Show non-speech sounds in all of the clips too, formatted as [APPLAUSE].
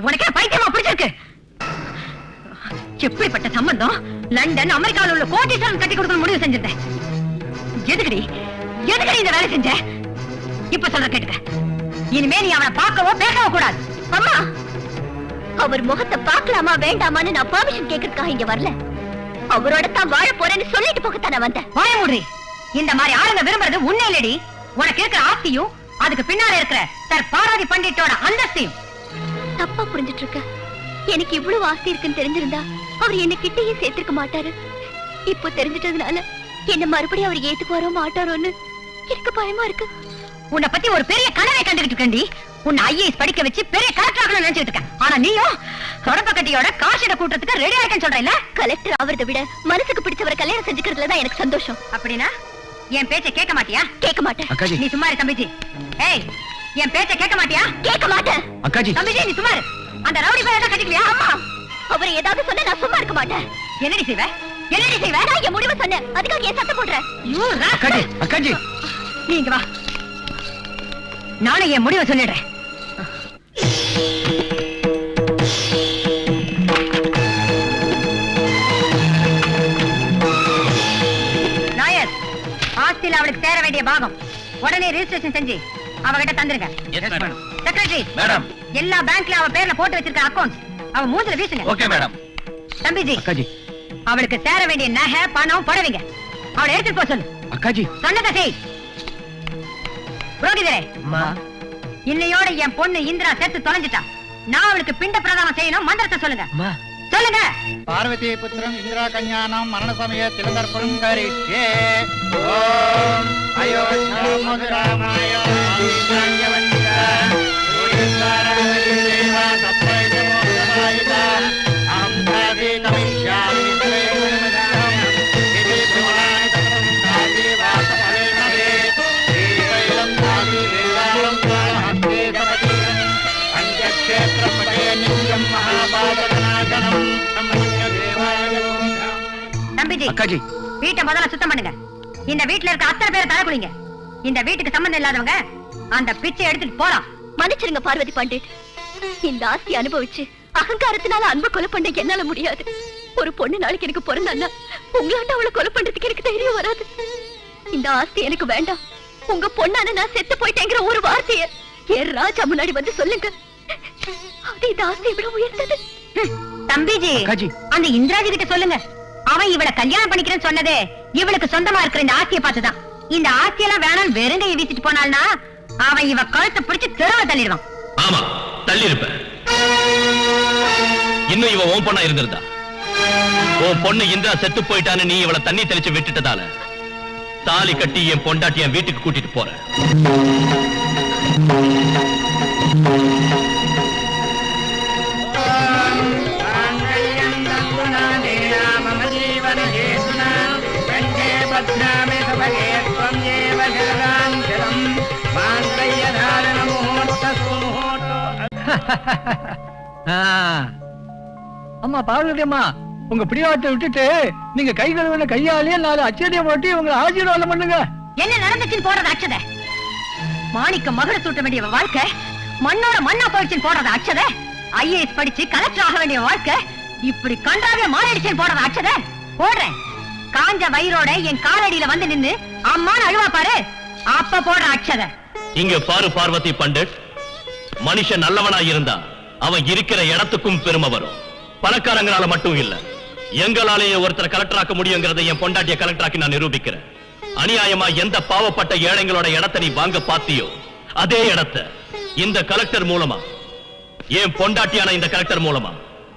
உனக்கு பைத்தியமா பிடிச்சிருக்கு. எப்படிப்பட்ட சம்பந்தம்? லண்டன் அமெரிக்காவில் உள்ள கோட்டீஸ்வரன் கட்டி கொடுக்கணும் முடிவு செஞ்சிருந்தேன். எதுக்குடி? எதுக்குடி இந்த வேலை செஞ்ச? இப்ப சொல்ற கேட்டுக்க. இனிமே நீ அவனை பார்க்கவோ பேசவோ கூடாது. அம்மா! அவர் முகத்தை பார்க்கலாமா வேண்டாமான்னு நான் பெர்மிஷன் கேட்கறதுக்காக இங்க வரல. அவரோட தான் வாழ போறேன்னு சொல்லிட்டு போகத்தான் வந்தேன். வாய மூடி. இந்த மாதிரி ஆளுங்க விரும்புறது உன்னை இல்லடி. உனக்கு இருக்கிற ஆஸ்தியும் அதுக்கு பின்னால இருக்கிற சர் பாராதி பண்டிட்டோட அந்தஸ்தையும். தப்பா புரிஞ்சிட்டு இருக்க எனக்கு இவ்வளவு ஆசை இருக்குன்னு தெரிஞ்சிருந்தா அவர் என்ன கிட்டயே சேர்த்திருக்க மாட்டாரு. இப்போ தெரிஞ்சிட்டதுனால என்ன மறுபடியும் அவர் ஏத்துக்குவாரோ மாட்டாரோன்னு எனக்கு பயமா இருக்கு. உன்னை பத்தி ஒரு பெரிய கனவை கண்டுகிட்டு இருக்கேன்டி. உன்னை ஐஏஎஸ் படிக்க வச்சு பெரிய கலெக்டர் ஆகணும்னு நினைச்சிட்டு இருக்கேன். ஆனா நீயும் தொடப்ப கட்டியோட காசிட கூட்டத்துக்கு ரெடி ஆயிட்டேன்னு சொல்றேன்ல? கலெக்டர் ஆவறதை விட மனசுக்கு பிடிச்சவரை கல்யாணம் செஞ்சுக்கிறதுல தான் எனக்கு சந்தோஷம். அப்படின்னா என் பேச்ச கேட்க மாட்டியா? கேட்க மாட்டேன். அக்காஜி. நீ சும்மா தம்பிஜி. ஏய் என் பேச்ச கேட்க மாட்டியா? கேட்க மாட்டேன். அக்காஜி. தம்பிஜி நீ சும்மா இரு. அந்த ரவுடி பையன் கட்டிக்கலையா? அம்மா. அவர் ஏதாவது சொன்னா நான் சும்மா இருக்க மாட்டேன். என்னடி செய்வ? என்னடி செய்வ? நான் என் முடிவை சொன்னேன். அதுக்காக ஏன் சத்தம் ஐயோ, ராஸ்கல். அக்காஜி அக்காஜி. நீ இங்க வா. நானும் என் முடிவை சொல்லிடுறேன். நாயர் ஆஸ்தியில அவளுக்கு சேர வேண்டிய பாகம். உடனே ரெஜிஸ்ட்ரேஷன் செஞ்சு. அவகிட்ட தந்துருங்க. செக்ரட்டரி மேடம் எல்லா பேங்க்ல அவ பேர்ல போட்டு வச்சிருக்க அக்கவுண்ட்ஸ் அவ மூஞ்சில வீசுங்க. ஓகே மேடம் தம்பிஜி அக்காஜி. அவளுக்கு சேர வேண்டிய நகை பணம் புடவைங்க. அவளை எடுத்துட்டு போக சொல்லு. அக்காஜி. சொன்னதை செய். புரோகிதரே இன்னையோட என் பொண்ணு இந்திரா செத்து தொலைஞ்சிட்டான் நான் அவளுக்கு பிண்ட பிரதானம் செய்யணும் மந்திரத்தை சொல்லுங்க. சொல்லுங்க. பார்வதி புத்திரம் இந்திரா கல்யாணம் மரண சமய திலங்கற்புறம் கரிஷே அக்காஜி. வீட்டை முதல்ல சுத்தம் பண்ணுங்க. இந்த வீட்டுல இருக்க அத்தனை பேரை தலை குளிங்க இந்த வீட்டுக்கு சம்பந்தம் இல்லாதவங்க அந்த பிச்சை எடுத்துட்டு போலாம். மன்னிச்சிருங்க பார்வதி பண்டிட் இந்த ஆஸ்தி அனுபவிச்சு அகங்காரத்தினால அன்பு கொலை பண்ண என்னால முடியாது. ஒரு பொண்ணு நாளைக்கு எனக்கு பிறந்தான்னா உங்களாண்ட அவளை கொலை பண்றதுக்கு எனக்கு தைரியம் வராது. இந்த ஆஸ்தி எனக்கு வேண்டாம். உங்க பொண்ணான நான் செத்து போயிட்டேங்கிற ஒரு வார்த்தைய என் ராஜா முன்னாடி வந்து சொல்லுங்க. அது இந்த ஆஸ்தியை விட உயர்ந்தது. தம்பிஜி. அந்த இந்திராஜி கிட்ட சொல்லுங்க. அவன் இவளை கல்யாணம் பண்ணிக்கிறேன்னு சொன்னதே இவளுக்கு சொந்தமா இருக்கிற இந்த ஆஸ்தியை பார்த்துதான். இந்த ஆஸ்தியெல்லாம் வேணாம் வெறுங்கையை வீசிட்டு போனாள்னா அவன் இவ கழுத்தை பிடிச்சு தெருவை தள்ளிடுவான். ஆமா தள்ளி இருப்ப இன்னும் இவ உன் பொண்ணா இருந்திருந்தா. உன் பொண்ணு இந்திரா செத்து போயிட்டான்னு நீ இவளை தண்ணி தெளிச்சு விட்டுட்டதால தாலி கட்டி என் பொண்டாட்டி என் வீட்டுக்கு கூட்டிட்டு போற. [LAUGHS] அம்மா பார்வதி உங்க பிரியாட்டை விட்டுட்டு நீங்க கை கழுவின கையாலேயே நாலு அச்சடியை போட்டு உங்களை ஆசீர்வாதம் பண்ணுங்க. என்ன நடந்துச்சுன்னு போறது அச்சத? மாணிக்க மகள சூட்ட வேண்டிய வாழ்க்கை மண்ணோட மண்ணா போயிடுச்சுன்னு போறது அச்சத? ஐஏஎஸ் படிச்சு கலெக்டர் ஆக வேண்டிய வாழ்க்கை இப்படி கண்டாவே மாறிடுச்சுன்னு போறது அச்சத? போடுறேன். காஞ்ச வயிறோட என் காலடியில வந்து நின்னு அம்மான்னு அழுவா பாரு. அப்ப போடுற அக்ஷத. இங்க பாரு பார்வதி பண்டிட். மனுஷன் நல்லவனா இருந்தா அவன் இருக்கிற இடத்துக்கும் பெருமை வரும். பணக்காரங்களால மட்டும் இல்ல. எங்களாலேயே ஒருத்தர் கலெக்டர் ஆக்க முடியுங்கிறத என் பொண்டாட்டிய கலெக்டர் ஆக்கி நான் நிரூபிக்கிறேன். அநியாயமா எந்த பாவப்பட்ட ஏழைங்களோட இடத்தை நீ வாங்க பாத்தியோ அதே இடத்தை இந்த கலெக்டர் மூலமா என் பொண்டாட்டியான இந்த கலெக்டர் மூலமா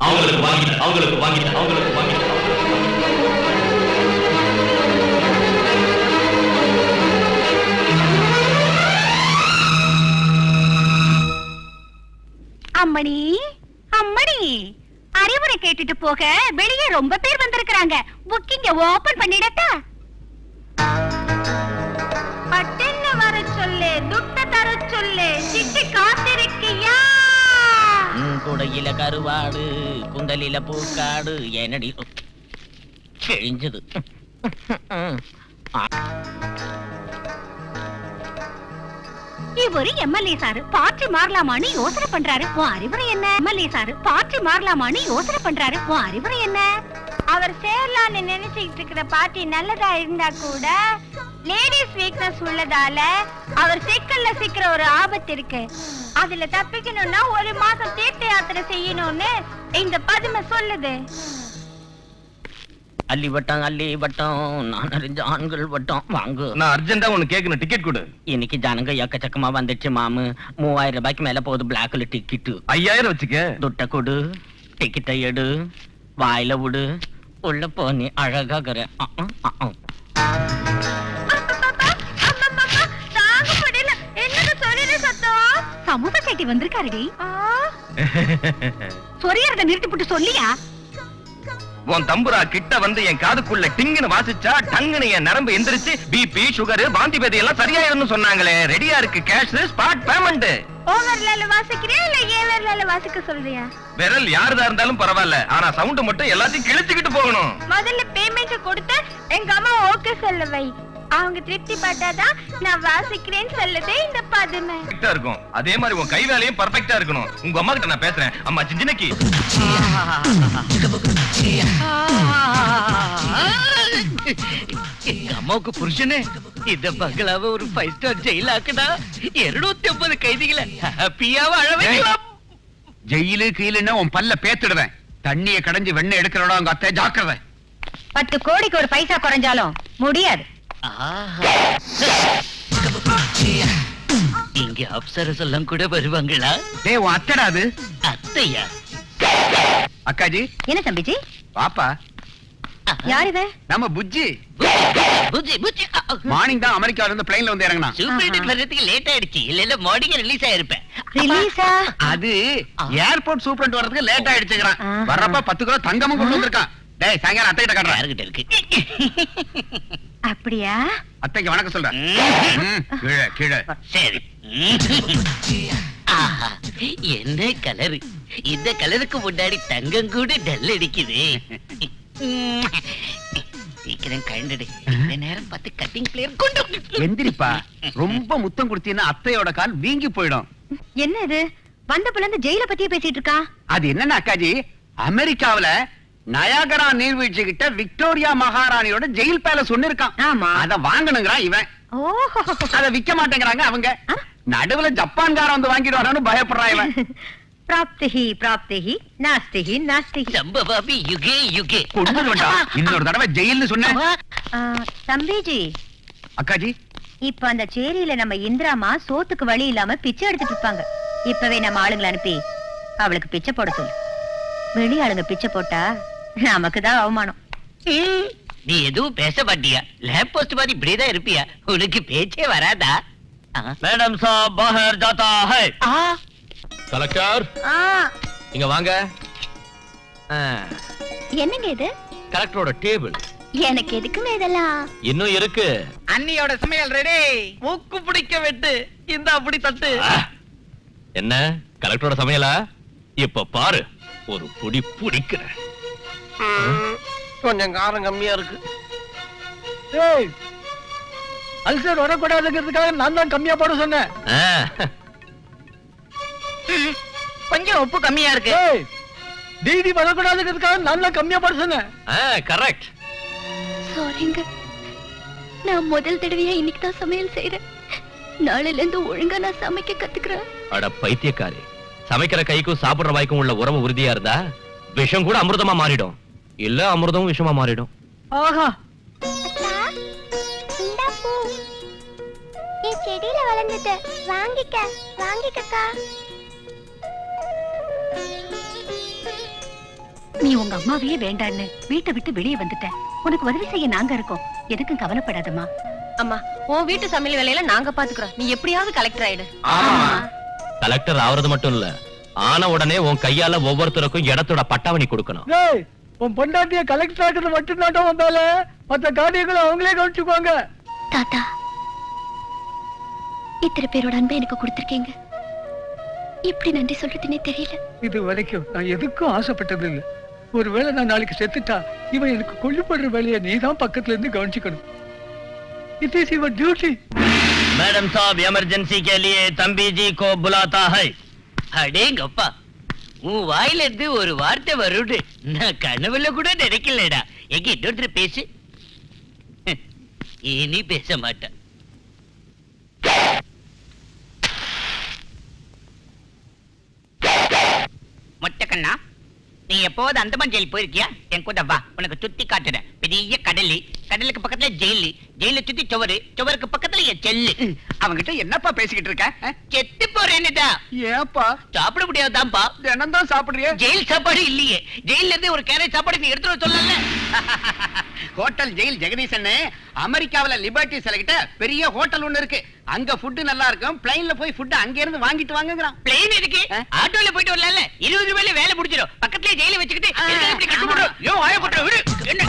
அவங்களுக்கு வாங்கிட்ட அவங்களுக்கு வாங்கிட்ட அவங்களுக்கு வாங்கிட்ட அம்மணி. அம்மணி. அறிவுரை கேட்டுட்டு போக வெளியே ரொம்ப பேர் வந்திருக்கிறாங்க. புக்கிங்க ஓபன் பண்ணிடட்டா? பட்டுன்னு வர சொல்லு துட்ட தர சொல்லு சிட்டி காத்திருக்கியா? குடையில கருவாடு குந்தலில பூக்காடு என்னடி? கிழிஞ்சது இவரு எம்எல்ஏ சாரு. பார்ட்டி மாறலாமான்னு யோசனை பண்றாரு. உன் அறிவுரை என்ன? எம்எல்ஏ சாரு பார்ட்டி மாறலாமான்னு யோசனை பண்றாரு. உன் அறிவுரை என்ன? அவர் சேரலாம்னு நினைச்சுக்கிட்டு இருக்கிற பார்ட்டி நல்லதா இருந்தா கூட லேடிஸ் வீக்னஸ் உள்ளதால அவர் சிக்கல்ல சிக்கிற ஒரு ஆபத்து இருக்கு. அதுல தப்பிக்கணும்னா ஒரு மாசம் தீர்த்த யாத்திரை செய்யணும்னு இந்த பதுமை சொல்லுது. அள்ளி வட்டம் அள்ளி வட்டம் நான் அறிஞ்ச ஆண்கள் வட்டம் வாங்கு. நான் அர்ஜென்ட்டா உனக்கு கேட்கணும் டிக்கெட் கொடு. இன்னைக்கு ஜனங்க எக்கச்சக்கமா வந்துச்சு மாமு. மூவாயிரம் ரூபாய்க்கு மேல போகுது பிளாக்ல டிக்கெட்டு ஐயாயிரம் வச்சுக்க. துட்ட கொடு. டிக்கெட்டை எடு. வாயில விடு. உள்ள போ நீ அழகாகிற. சமூக சேட்டி வந்திருக்காருடி. [LAUGHS] சொரியறத நிறுத்தி போட்டு சொல்லியா? உன் தம்புரா கிட்ட வந்து என் காதுக்குள்ள டிங்குன்னு வாசிச்சா டங்குன்னு என் நரம்பு எந்திரிச்சு பிபி சுகர் வாந்தி பேதி எல்லாம் சரியாயிரும்னு சொன்னாங்களே. ரெடியா இருக்கு கேஷ் ஸ்பாட் பேமெண்ட் ஓவர்லால வாசிக்கிறியா இல்ல ஏவர்லால வாசிக்க சொல்றியா? விரல் யாருதா இருந்தாலும் பரவாயில்ல. ஆனா சவுண்ட் மட்டும் எல்லாத்தையும் கிழிச்சுக்கிட்டு போகணும். முதல்ல பேமெண்ட் கொடுத்து எங்க அம்மா ஓகே சொல்ல வை. அவங்க திருப்தி பட்டாதான் நான் வாசிக்கிறேன்னு சொல்லுதே இந்த பதுமை. கரெக்டா இருக்கும். அதே மாதிரி உன் கை வேலையும் பர்ஃபெக்ட்டா இருக்கணும். உங்க அம்மா கிட்ட நான் பேசுறேன். அம்மா சிஞ்சினக்கி எங்க அம்மாவுக்கு புருஷனே இந்த பங்களாவை ஒரு ஃபைவ் ஸ்டார் ஜெயில் ஆக்குனா இருநூத்தி ஐம்பது கைதிகளை ஹாப்பியா வாழ வைக்கலாம். ஜெயிலு கீழுன்னா உன் பல்ல பேத்துடுவேன். தண்ணிய கடைஞ்சு வெண்ணெய் எடுக்கிறோட உங்க அத்தை ஜாக்கிரதை. பத்து கோடிக்கு ஒரு பைசா குறைஞ்சாலும் முடியாது. இங்க அப்சரஸ் எல்லாம் கூட வருவாங்களா? டேய் உன் அத்தடா அது. அத்தையா? அக்காஜி. என்ன தம்பிஜி? பாப்பா. யார் இவ? நம்ம புஜ்ஜி. புஜி புஜி மார்னிங் தான் அமெரிக்கால இருந்து பிளைன்ல வந்து இறங்கினா சூப்பர் வர்றதுக்கு லேட் ஆயிடுச்சு. இல்ல இல்ல மார்னிங் ரிலீஸ் ஆயிருப்பேன். ரிலீஸா அது ஏர்போர்ட் சூப்பரண்ட் வரதுக்கு லேட் ஆயிடுச்சுங்கிறான். வர்றப்ப பத்து கிலோ தங்கமும் கொண்டு வந்திருக்கான். டேய் சாயங்காலம் அத்தை கிட்ட காட்டுறேன் யாருகிட்ட இருக்கு? அப்படியா? அத்தைக்கு வணக்கம் சொல்றேன் கீழே கீழே. சரி. ஆஹா என்ன கலரு? இந்த கலருக்கு முன்னாடி தங்கம் கூட டல் அடிக்குது. சீக்கிரம் கழண்டுடு. இந்த நேரம் பார்த்து கட்டிங் பிளேயர் கொண்டு வந்து- எந்திரிப்பா. ரொம்ப முத்தம் கொடுத்தீங்கன்னா அத்தையோட கால் வீங்கி போயிடும். என்ன இது? வந்த புள்ள ஜெயில பத்தியே பேசிட்டு இருக்கா? அது என்னன்னா அக்காஜி? அமெரிக்காவுல நயாகரா நீர்வீழ்ச்சி கிட்ட விக்டோரியா மகாராணியோட ஜெயில் பேலஸ் ஒண்ணு இருக்கான். ஆமா. அத வாங்கணுங்கிறான் இவன். ஓஹோ. அத விக்க மாட்டேங்கிறாங்க அவங்க? நடுவுல ஜப்பான்காரன் வந்து வாங்கிட்டு வரான்னு பயப்படுறான் இவன். பிராப்திஹி பிராப்திஹி நாஸ்திஹி நாஸ்திஹி. சம்பவாபி யுகே யுகே. கொண்டு வேண்டாம் இன்னொரு தடவை ஜெயில்னு சொன்னேன் தம்பிஜி. அக்காஜி. இப்ப அந்த சேரியில நம்ம இந்திராமா சோத்துக்கு வழி இல்லாம பிச்சை எடுத்துட்டு இருப்பாங்க. இப்பவே நம்ம ஆளுங்களை அனுப்பி அவளுக்கு பிச்சை போட சொல்லு. வெளி ஆளுங்க பிச்சை போட்டா நமக்கு தான் அவமானம் நீ எதுவும் பேச மாட்டியா? லேப் போஸ்ட் மாதிரி இப்படிதான் இருப்பியா? உனக்கு பேச்சே வராதா. மேடம் சாப் பாஹர் ஜாதா ஹை. கலெக்டர். இங்க வாங்க. என்னங்க இது? கலெக்டரோட டேபிள். எனக்கு எதுக்குமே இதெல்லாம்? இன்னும் இருக்கு. அண்ணியோட சமையல் ரெடி மூக்கு பிடிக்க வெட்டு. இந்த அப்படி தட்டு! என்ன? கலெக்டரோட சமையலா? இப்ப பாரு. ஒரு புடி புடிக்கிறேன் கொஞ்சம் காரம் கம்மியா இருக்கு. ஏய் அல்சர் வரக்கூடாதுங்கிறதுக்காக நான் தான் கம்மியா போட சொன்னேன். ஆ, கொஞ்சம் உப்பு கம்மியா இருக்கு. ஏய் டிடி வரக்கூடாதுங்கிறதுக்காக நான் தான் கம்மியா போட சொன்னேன். ஆ, கரெக்ட் சாரிங்க நான் முதல் தடவையா இன்னைக்கு தான் சமையல் செய்யறேன் நாளையில இருந்து ஒழுங்கா நான் சமைக்க கத்துக்கிறேன். அட பைத்தியக்காரி. சமைக்கிற கைக்கும் சாப்பிடுற வாய்க்கும் உள்ள உறவு உறுதியா இருந்தா விஷம் கூட அமிர்தமா மாறிடும். இல்ல அமிர்தமும் விஷமா மாறிடும். ஆஹா. என் செடியில வளர்ந்தது வாங்கிக்க வாங்கிக்கக்கா. நீ உங்க அம்மாவையே வேண்டான்னு வீட்டை விட்டு வெளியே வந்துட்ட. உனக்கு உதவி செய்ய நாங்க இருக்கோம். எதுக்கும் கவலைப்படாதம்மா. அம்மா உன் வீட்டு சமையல் வேலையில நாங்க பாத்துக்கிறோம். நீ எப்படியாவது கலெக்டர் ஆயிடு. கலெக்டர் ஆவறது மட்டும் இல்ல. ஆன உடனே உன் கையால ஒவ்வொருத்தருக்கும் இடத்தோட பட்டாவணி கொடுக்கணும். உன் பொண்டாட்டிய கலெக்டர் ஆக்கிறது மட்டும் தாண்டா வந்தால மற்ற காரியங்களை அவங்களே கவனிச்சுக்குவாங்க. தாத்தா இத்தனை பேரோட அன்பை எனக்கு கொடுத்துருக்கீங்க. இப்படி நன்றி சொல்றதுன்னே தெரியல. இது வரைக்கும் நான் எதுக்கும் ஆசைப்பட்டது இல்லை. ஒருவேளை நான் நாளைக்கு செத்துட்டா இவன் எனக்கு கொல்லுப்படுற வேலையை நீ தான் பக்கத்துல இருந்து கவனிச்சுக்கணும். It is your duty madam சாப் எமர்ஜென்சி கே லியே தம்பி ஜி கோ புலாதா ஹை. அடே கப்பா உன் வாயில இருந்து ஒரு வார்த்தை வருடு நான் கனவுல கூட நினைக்கலடா. எங்க இன்னொருத்தர் பேசு. [LAUGHS] இனி பேச மாட்டேன். மொட்டக்கண்ணா நீ எப்போது அந்தமான் ஜெயில் போயிருக்கியா? என் கூட வா உனக்கு சுத்தி காட்டுறேன். பெரிய கடலி. கடலுக்கு பக்கத்துல ஜெயிலு. ஜெயில சுத்தி சுவரு. சுவருக்கு பக்கத்துல என் செல்லு. அவங்கிட்ட என்னப்பா பேசிக்கிட்டு இருக்க? செத்து போறேன்னுடா ஏப்பா? சாப்பிட முடியாதான்ப்பா தினம் தான் சாப்பிடுறிய? ஜெயில் சாப்பாடு இல்லையே. ஜெயில இருந்து ஒரு கேரட் சாப்பாடு நீ எடுத்துட்டு வர சொல்லல ஹோட்டல் ஜெயில் ஜெகதீசன் அமெரிக்காவுல லிபர்ட்டி சிலகிட்ட பெரிய ஹோட்டல் ஒண்ணு இருக்கு. அங்க ஃபுட் நல்லா இருக்கும். பிளைன்ல போய் ஃபுட் அங்க இருந்து வாங்கிட்டு வாங்குறான் பிளேன் ஆ? ஆட்டோல போயிட்டு வரல இருபது ரூபாயில வேலை முடிச்சிடும் பக்கத்துலயே ஜெயில வச்சுக்கிட்டு எதுக்கு. என்ன?